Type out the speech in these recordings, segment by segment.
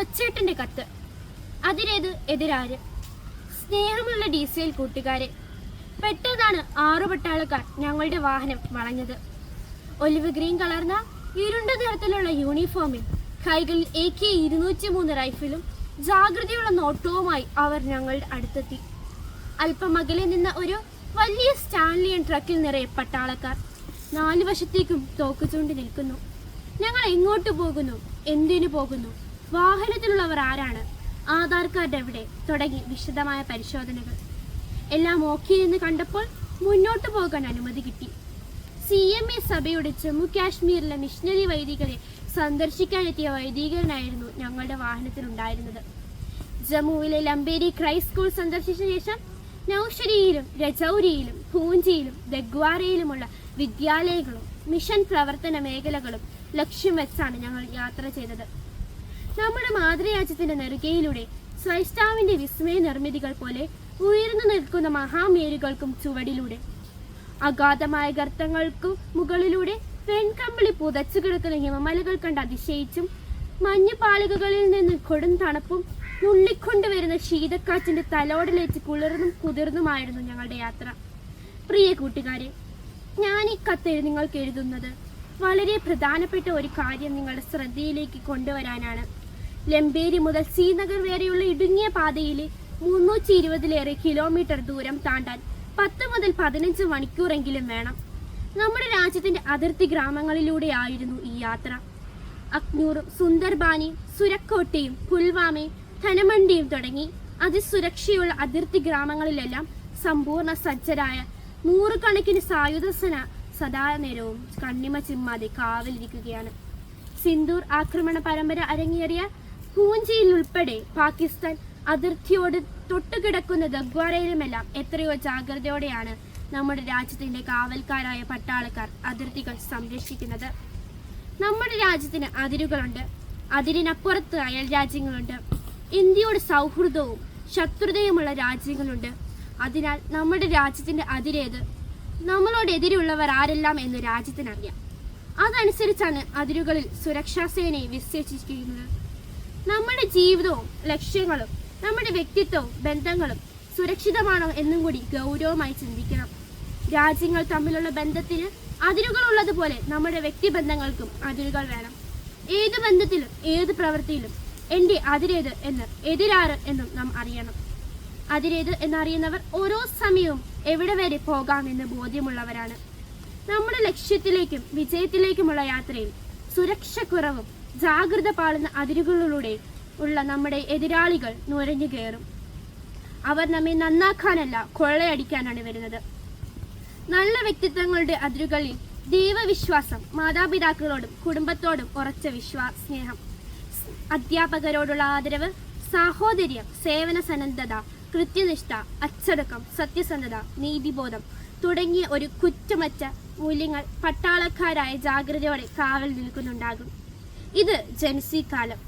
കൊച്ചേട്ടന്റെ കത്ത്. അതിലേത് എതിരാര്? സ്നേഹമുള്ള D C L കൂട്ടുകാരെ പെട്ടെന്നാണ് ആറു പട്ടാളക്കാർ ഞങ്ങളുടെ വാഹനം വളഞ്ഞത്. ഒലിവ് ഗ്രീൻ കളർന്ന ഇരുണ്ട നിറത്തിലുള്ള യൂണിഫോമിൽ കൈകളിൽ എ കെ ഇരുന്നൂറ്റി മൂന്ന് റൈഫിലും ജാഗ്രതയുള്ള നോട്ടവുമായി അവർ ഞങ്ങളുടെ അടുത്തെത്തി. അല്പം അകലെ നിന്ന ഒരു വലിയ സ്റ്റാൻലിയൻ ട്രക്കിൽ നിറയെ പട്ടാളക്കാർ നാലു വശത്തേക്കും തോക്ക് ചൂണ്ടി നിൽക്കുന്നു. ഞങ്ങൾ എങ്ങോട്ട് പോകുന്നു? എന്തിനു പോകുന്നു? വാഹനത്തിലുള്ളവർ ആരാണ് ആധാർ കാർഡ് എവിടെ തുടങ്ങി വിശദമായ പരിശോധനകൾ. എല്ലാം ഓക്കെ എന്ന് കണ്ടപ്പോൾ മുന്നോട്ട് പോകാൻ അനുമതി കിട്ടി. സി എം എ സഭയുടെ ജമ്മു കാശ്മീരിലെ മിഷണറി വൈദികരെ സന്ദർശിക്കാനെത്തിയ വൈദികരനായിരുന്നു ഞങ്ങളുടെ വാഹനത്തിലുണ്ടായിരുന്നത്. ജമ്മുവിലെ ലംബേരി ക്രൈസ്റ്റ് സ്കൂൾ സന്ദർശിച്ച ശേഷം നൌഷരിയിലും രജൌരിയിലും പൂഞ്ചിയിലും ദഗ്വാരയിലുമുള്ള വിദ്യാലയങ്ങളും മിഷൻ പ്രവർത്തന മേഖലകളും ലക്ഷ്യം വെച്ചാണ് ഞങ്ങൾ യാത്ര ചെയ്തത്. നമ്മുടെ മാതൃരാജ്യത്തിന്റെ നെറുകയിലൂടെ സ്വൈഷ്ടാവിന്റെ വിസ്മയ നിർമ്മിതികൾ പോലെ ഉയർന്നു നിൽക്കുന്ന മഹാമേരുകൾക്കും ചുവടിലൂടെ. അഗാധമായ ഗർത്തങ്ങൾക്കും മുകളിലൂടെ വെൺകമ്പിളി പുതച്ചു കിടക്കുന്ന ഹിമമലകൾ കണ്ട് അതിശയിച്ചും മഞ്ഞുപാളികകളിൽ നിന്ന് കൊടും തണുപ്പും നുള്ളിക്കൊണ്ടുവരുന്ന ശീതക്കാറ്റിന്റെ തലോടലേറ്റ് കുളിർന്നും കുതിർന്നുമായിരുന്നു ഞങ്ങളുടെ യാത്ര. പ്രിയ കൂട്ടുകാരെ ഞാൻ ഈ കത്ത് നിങ്ങൾക്ക് എഴുതുന്നത് വളരെ പ്രധാനപ്പെട്ട ഒരു കാര്യം നിങ്ങളുടെ ശ്രദ്ധയിലേക്ക് കൊണ്ടുവരാനാണ്. ലംബേരി മുതൽ ശ്രീനഗർ വരെയുള്ള ഇടുങ്ങിയ പാതയിൽ മുന്നൂറ്റി ഇരുപതിലേറെ കിലോമീറ്റർ ദൂരം താണ്ടാൻ പത്ത് മുതൽ പതിനഞ്ച് മണിക്കൂറെങ്കിലും വേണം. നമ്മുടെ രാജ്യത്തിന്റെ അതിർത്തി ഗ്രാമങ്ങളിലൂടെയായിരുന്നു ഈ യാത്ര. അക്നൂറും സുന്ദർബാനിയും സുരക്കോട്ടയും പുൽവാമയും ധനമണ്ടിയും തുടങ്ങി അതിസുരക്ഷയുള്ള അതിർത്തി ഗ്രാമങ്ങളിലെല്ലാം സമ്പൂർണ സജ്ജരായ നൂറുകണക്കിന് സായുധ സന സദാ നേരവും കണ്ണിമ ചിമ്മാതെ കാവലിരിക്കുകയാണ്. സിന്ദൂർ ആക്രമണ പരമ്പര അരങ്ങേറിയ പൂഞ്ചിയിൽ ഉൾപ്പെടെ പാകിസ്ഥാൻ അതിർത്തിയോട് തൊട്ടുകിടക്കുന്ന ദഗ്വാരയിലുമെല്ലാം എത്രയോ ജാഗ്രതയോടെയാണ് നമ്മുടെ രാജ്യത്തിന്റെ കാവൽക്കാരായ പട്ടാളക്കാർ അതിർത്തികൾ സംരക്ഷിക്കുന്നത്. നമ്മുടെ രാജ്യത്തിന് അതിരുകളുണ്ട്. അതിരിനപ്പുറത്ത് അയൽ രാജ്യങ്ങളുണ്ട്. ഇന്ത്യയോട് സൗഹൃദവും ശത്രുതയുമുള്ള രാജ്യങ്ങളുണ്ട്. അതിനാൽ നമ്മുടെ രാജ്യത്തിന്റെ അതിരേത്? നമ്മളോട് എതിരുള്ളവർ ആരെല്ലാം എന്ന് രാജ്യത്തിനറിയാം. അതനുസരിച്ചാണ് അതിരുകളിൽ സുരക്ഷാ സേനയെ വിശ്വസിച്ചിരിക്കുന്നത്. നമ്മുടെ ജീവിതവും ലക്ഷ്യങ്ങളും നമ്മുടെ വ്യക്തിത്വവും ബന്ധങ്ങളും സുരക്ഷിതമാണോ എന്നും കൂടി ഗൗരവമായി ചിന്തിക്കണം. രാജ്യങ്ങൾ തമ്മിലുള്ള ബന്ധത്തിന് അതിരുകൾ ഉള്ളതുപോലെ നമ്മുടെ വ്യക്തിബന്ധങ്ങൾക്കും അതിരുകൾ വേണം. ഏത് ബന്ധത്തിലും ഏത് പ്രവൃത്തിയിലും എന്റെ അതിരേത് എന്ന് എതിരാറ് എന്നും നാം അറിയണം. അതിരേത് എന്നറിയുന്നവർ ഓരോ സമയവും എവിടെ വരെ പോകാമെന്ന് ബോധ്യമുള്ളവരാണ്. നമ്മുടെ ലക്ഷ്യത്തിലേക്കും വിജയത്തിലേക്കുമുള്ള യാത്രയിൽ സുരക്ഷക്കുറവും ജാഗ്രത പാളുന്ന അതിരുകളിലൂടെ ഉള്ള നമ്മുടെ എതിരാളികൾ നുരഞ്ഞു കയറും അവർ നമ്മെ നന്നാക്കാനല്ല കൊള്ളയടിക്കാനാണ് വരുന്നത്. നല്ല വ്യക്തിത്വങ്ങളുടെ അതിരുകളിൽ ദൈവവിശ്വാസം മാതാപിതാക്കളോടും കുടുംബത്തോടും ഉറച്ച വിശ്വാസ സ്നേഹം. അധ്യാപകരോടുള്ള ആദരവ് സാഹോദര്യം സേവന സന്നദ്ധത കൃത്യനിഷ്ഠ അച്ചടക്കം സത്യസന്ധത നീതിബോധം തുടങ്ങിയ ഒരു കുറ്റമറ്റ മൂല്യങ്ങൾ പട്ടാളക്കാരായ ജാഗ്രതയോടെ കാവൽ നിൽക്കുന്നുണ്ടാകും. ഇത് ജൻസി കാലം.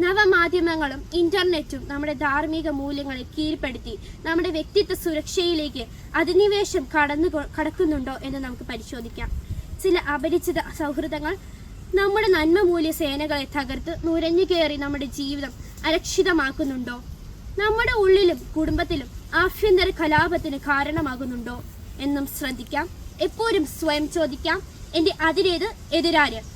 നവമാധ്യമങ്ങളും ഇന്റർനെറ്റും നമ്മുടെ ധാർമ്മിക മൂല്യങ്ങളെ കീഴ്പ്പെടുത്തി നമ്മുടെ വ്യക്തിത്വ സുരക്ഷയിലേക്ക് അധിനിവേശം കടന്നു കടക്കുന്നുണ്ടോ എന്ന് നമുക്ക് പരിശോധിക്കാം. ചില അപരിചിത സൗഹൃദങ്ങൾ നമ്മുടെ നന്മ മൂല്യ സേനകളെ തകർത്ത് നുരഞ്ഞു കയറി നമ്മുടെ ജീവിതം അരക്ഷിതമാക്കുന്നുണ്ടോ? നമ്മുടെ ഉള്ളിലും കുടുംബത്തിലും ആഭ്യന്തര കലാപത്തിന് കാരണമാകുന്നുണ്ടോ എന്നും ശ്രദ്ധിക്കാം. എപ്പോഴും സ്വയം ചോദിക്കാം. എന്റെ അതിരേത് എതിരാര്?